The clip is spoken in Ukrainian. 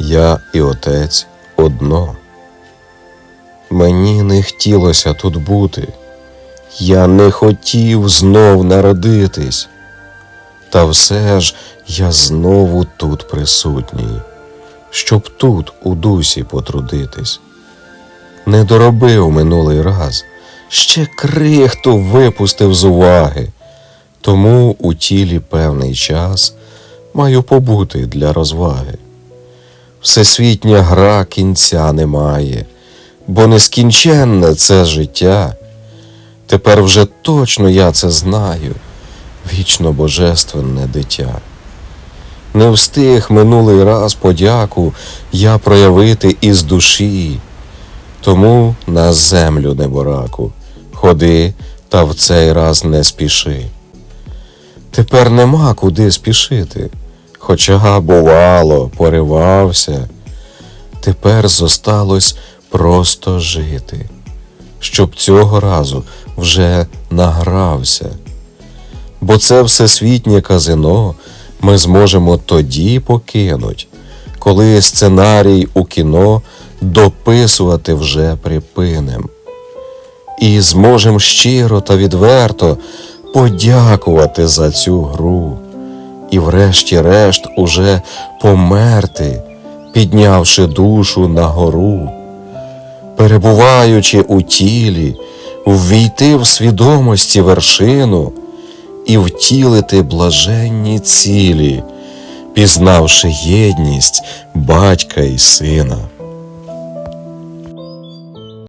я і отець одно. Мені не хотілося тут бути, я не хотів знов народитись, та все ж я знову тут присутній, щоб тут у дусі потрудитись. Не доробив минулий раз, ще крихту випустив з уваги, тому у тілі певний час маю побути для розваги. Всесвітня гра кінця немає, бо нескінченне це життя. Тепер вже точно я це знаю, вічно божественне дитя. Не встиг минулий раз подяку я проявити із душі, тому на землю небораку ходи та в цей раз не спіши. Тепер нема куди спішити, хоча, бувало, поривався. Тепер зосталось просто жити, щоб цього разу вже награвся. Бо це всесвітнє казино ми зможемо тоді покинуть, коли сценарій у кіно дописувати вже припиним. І зможем щиро та відверто подякувати за цю гру, і врешті-решт уже померти, піднявши душу на гору, перебуваючи у тілі, ввійти в свідомості вершину і втілити блаженні цілі, пізнавши єдність батька і сина.